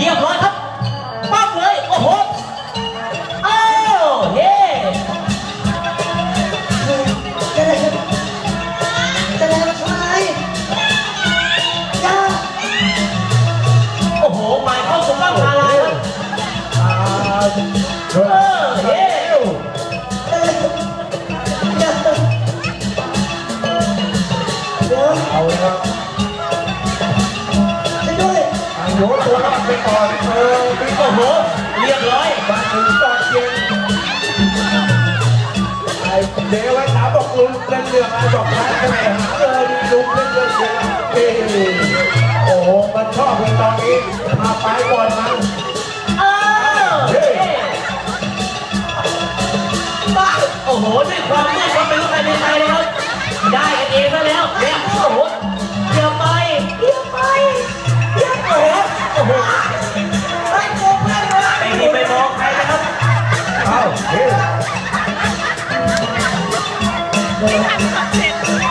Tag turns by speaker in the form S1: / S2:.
S1: เรียบร้อยครับปั๊บเลย โอ้โหอ้าวเฮ้
S2: จะได้จะได้ทำไมจ้า
S1: โอ้โหหมายเข้าสู่บ้านพาลายครับ
S3: อ่า
S1: เออเฮ้
S2: เออเดี๋ยวเดี๋ยว
S3: เอาละครับ
S2: จะ
S3: โยตัวรอดไปก่อนเออไปก่อ
S1: โอ้โหเรียบร้อย
S3: มาถึงตอนเย็นไอ้เดี๋ยวไว้ถามบอกลุงเล่นเรื่องอะไรบอกร้านไปไหนหาเลยดีลุงเล่นเรื่องเดียวเอ้โอ้โหมันชอบเลยตอนนี้มาไปก่อนมันเอ้า
S1: วเฮ้บ้าโอ้โหด้วยความมืดความเป็นลูกใครเป็นใครนะค เอ้า
S3: เร็
S2: จ